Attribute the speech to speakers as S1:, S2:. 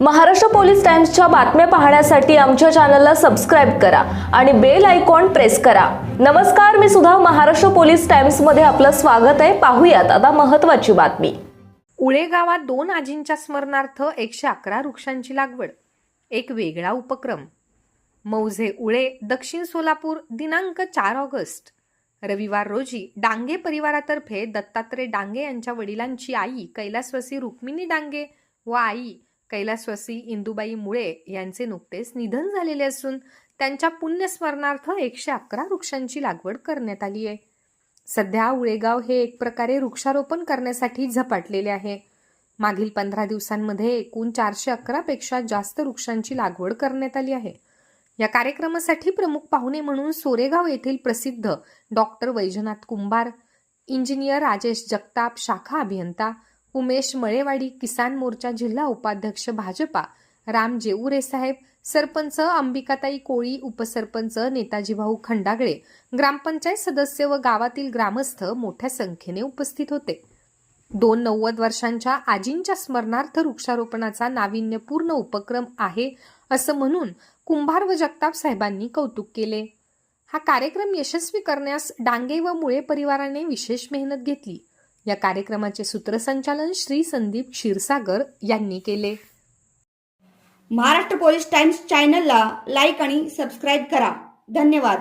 S1: Maharashtra police टाइम्सच्या बातम्या पाहण्यासाठी आमच्या चॅनलला सबस्क्राईब करा आणि बेल आयकॉन प्रेस करा. नमस्कार मी सुद्धा महाराष्ट्र पोलीस टाइम्समध्ये आपलं स्वागत आहे. पाहूयात आता महत्वाची बातमी.
S2: उळे गावात दोन आजींच्या स्मरणार्थ एकशे अकरा वृक्षांची लागवड. एक वेगळा उपक्रम. मौझे उळे दक्षिण सोलापूर दिनांक चार ऑगस्ट. रविवार रोजी डांगे परिवारातर्फे दत्तात्रय डांगे यांच्या वडिलांची आई कैलासवासी रुक्मिणी डांगे व आई कैलासवासी इंदुबाई मुळे यांचे नुकतेच निधन झालेले असून त्यांच्या पुण्यस्मरणार्थ एकशे अकरा वृक्षांची लागवड करण्यात आली आहे. सध्या उळेगाव हे एक प्रकारे वृक्षारोपण करण्यासाठी झपाटलेले आहे. मागील पंधरा दिवसांमध्ये एकूण चारशे अकरा पेक्षा जास्त वृक्षांची लागवड करण्यात आली आहे. या कार्यक्रमासाठी प्रमुख पाहुणे म्हणून सोरेगाव येथील प्रसिद्ध डॉक्टर वैजनाथ कुंभार इंजिनियर राजेश जगताप शाखा अभियंता उमेश मळेवाडी किसान मोर्चा जिल्हा उपाध्यक्ष भाजपा राम जेऊरे साहेब सरपंच अंबिकाताई कोळी उपसरपंच नेताजी भाऊ खंडागळे ग्रामपंचायत सदस्य व गावातील ग्रामस्थ मोठ्या संख्येने उपस्थित होते. दोन नव्वद वर्षांच्या आजींच्या स्मरणार्थ वृक्षारोपणाचा नाविन्यपूर्ण उपक्रम आहे असं म्हणून कुंभार व जगताप साहेबांनी कौतुक केले. हा कार्यक्रम यशस्वी करण्यास डांगे व मुळे परिवाराने विशेष मेहनत घेतली. या कार्यक्रमाचे सूत्रसंचालन श्री संदीप क्षीरसागर यांनी केले.
S3: महाराष्ट्र पोलीस टाइम्स चॅनलला लाईक आणि सबस्क्राईब करा. धन्यवाद.